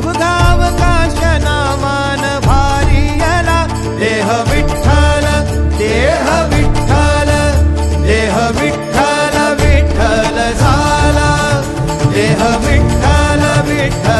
अवघाव काशना मान भारियला देह विठ्ठल देह विठ्ठल देह विठ्ठल विठ्ठल झाला देह विठ्ठल विठ्ठल